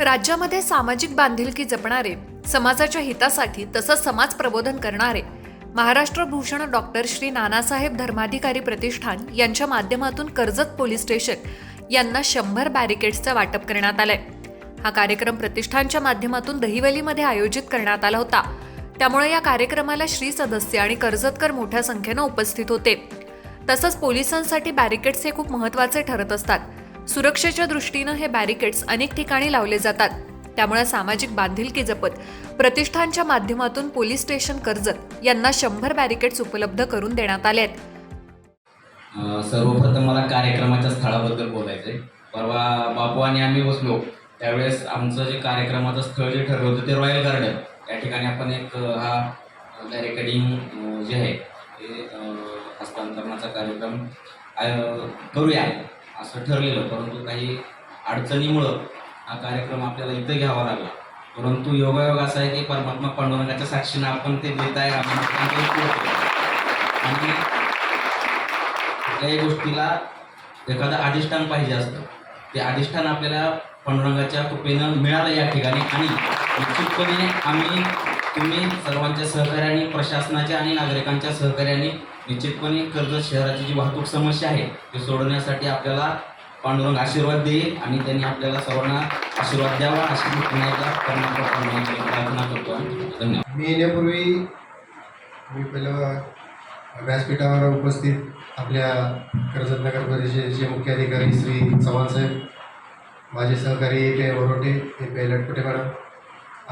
राज्यामध्ये सामाजिक बांधिलकी जपणारे समाजाच्या हितासाठी तसंच समाज प्रबोधन करणारे महाराष्ट्र भूषण डॉक्टर श्री नानासाहेब धर्माधिकारी प्रतिष्ठान यांच्या माध्यमातून कर्जत पोलीस स्टेशन यांना शंभर बॅरिकेड्सचं वाटप करण्यात आलंय. हा कार्यक्रम प्रतिष्ठानच्या माध्यमातून दहिवलीमध्ये आयोजित करण्यात आला होता. त्यामुळे या कार्यक्रमाला श्री सदस्य आणि कर्जतकर मोठ्या संख्येनं उपस्थित होते. तसंच पोलिसांसाठी बॅरिकेड्स हे खूप महत्त्वाचे ठरत असतात. सुरक्षेच्या दृष्टीनं हे बॅरिकेड्स अनेक ठिकाणी लावले जातात. त्यामुळे सामाजिक बांधिलकी जपत प्रतिष्ठानच्या माध्यमातून पोलीस स्टेशन कर्जत यांना शंभर बॅरिकेड्स उपलब्ध करून देण्यात आले आहेत. सर्वप्रथम मला कार्यक्रमाच्या स्थळाबद्दल बोलायचं आहे परवा बापू आणि आम्ही बसलो. त्यावेळेस आमचं जे कार्यक्रमाचं स्थळ जे ठरलं होतं ते रॉयल गार्डन त्या ठिकाणी आपण एक हा बॅरिकेडिंग जे आहे ते हस्तांतरणाचा कार्यक्रम करूया. असं ठरलेलं परंतु काही अडचणीमुळं हा कार्यक्रम आपल्याला इथं घ्यावा लागला. परंतु योगायोग असा आहे की परमात्मा पांडुरंगाच्या साक्षीनं आपण ते देत आहे आपण ते आणि कुठल्याही गोष्टीला एखादं अधिष्ठान पाहिजे असतं ते अधिष्ठान आपल्याला पांडुरंगाच्या कृपेनं मिळालं या ठिकाणी. आणि निश्चितपणे आम्ही तुम्ही सर्वांच्या सहकार्याने प्रशासनाच्या आणि नागरिकांच्या सहकार्याने निश्चितपणे कर्जत शहराची जी वाहतूक समस्या आहे ती सोडवण्यासाठी आपल्याला पांडुरंग आशीर्वाद देईल आणि त्यांनी आपल्याला सर्वांना आशीर्वाद द्यावा अशी मी पुन्हा प्रार्थना करतो धन्यवाद. मी येण्यापूर्वी मी पहिलं व्यासपीठावर उपस्थित आपल्या कर्जत नगर परिषदेचे मुख्याधिकारी श्री चव्हाण साहेब माझे सहकारी A P Varote A P Latpate madam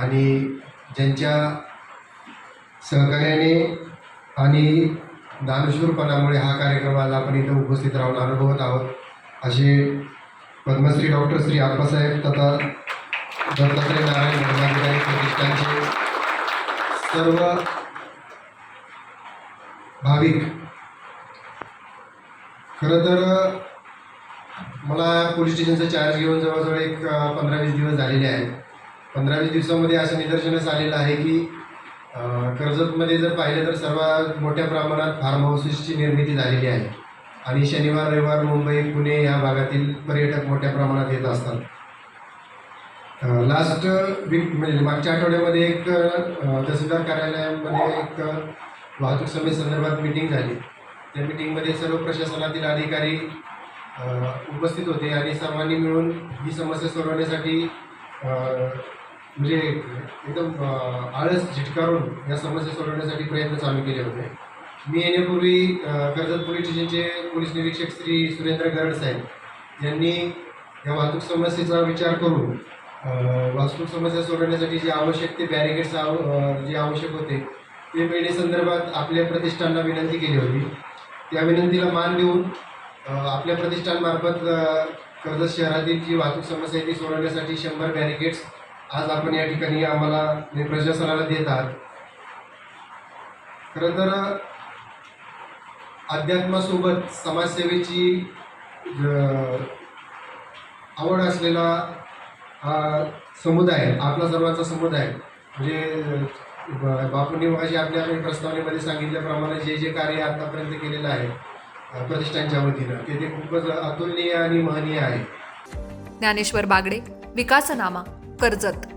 आणि ज्यांच्या सहकार्याने आणि दानशूरपणामुळे हा कार्यक्रमाला आपण इथं उपस्थित राहून अनुभवत आहोत. असे पद्मश्री डॉक्टर श्री आप्पासाहेब तथा दत्तात्रय नारायण धर्माधिकारी प्रतिष्ठानचे सर्व भाविक. खरं तर मला पोलीस स्टेशनचा चार्ज घेऊन जवळजवळ एक पंधरा वीस दिवस झालेले आहेत. पंधरा वीस दिवसामध्ये असं निदर्शनास आलेलं आहे की कर्जतमध्ये जर पाहिलं तर सर्वात मोठ्या प्रमाणात फार्म हाऊसेसची निर्मिती झालेली आहे. आणि शनिवार रविवार मुंबई पुणे या भागातील पर्यटक मोठ्या प्रमाणात येत असतात. लास्ट वीक म्हणजे मागच्या आठवड्यामध्ये एक तहसीलदार कार्यालयामध्ये एक वाहतूक समितीसंदर्भात मीटिंग झाली. त्या मिटिंगमध्ये सर्व प्रशासनातील अधिकारी उपस्थित होते आणि सर्वांनी मिळून ही समस्या सोडवण्यासाठी म्हणजे एकदम आळस झिटकारून या समस्या सोडवण्यासाठी प्रयत्न चालू केले होते. मी येण्यापूर्वी कर्जत पोलीस स्टेशनचे पोलीस निरीक्षक श्री सुरेंद्र गरड साहेब यांनी या वाहतूक समस्येचा विचार करून वाहतूक समस्या सोडवण्यासाठी जे आवश्यक ते बॅरिकेड्स आव जे आवश्यक होते ते मिळण्यासंदर्भात आपल्या प्रतिष्ठानला विनंती केली होती. त्या विनंतीला मान देऊन आपल्या प्रतिष्ठानमार्फत कर्जत शहरातील जी वाहतूक समस्या आहे ती सोडवण्यासाठी शंभर बॅरिकेड्स आज आपण या ठिकाणी आम्हाला म्हणजे प्रशासनाला देत आहात खरं तर अध्यात्मासोबत समाजसेवेची आवड असलेला हा समुदाय आपला सर्वांचा समुदाय म्हणजे बापूंनी माझी आपल्या प्रस्तावनेमध्ये सांगितल्याप्रमाणे जे जे कार्य आतापर्यंत केलेलं आहे प्रतिष्ठानच्या वतीनं ते ते खूपच अतुलनीय आणि महनीय आहे. ज्ञानेश्वर बागडे विकासनामा. कर्जत.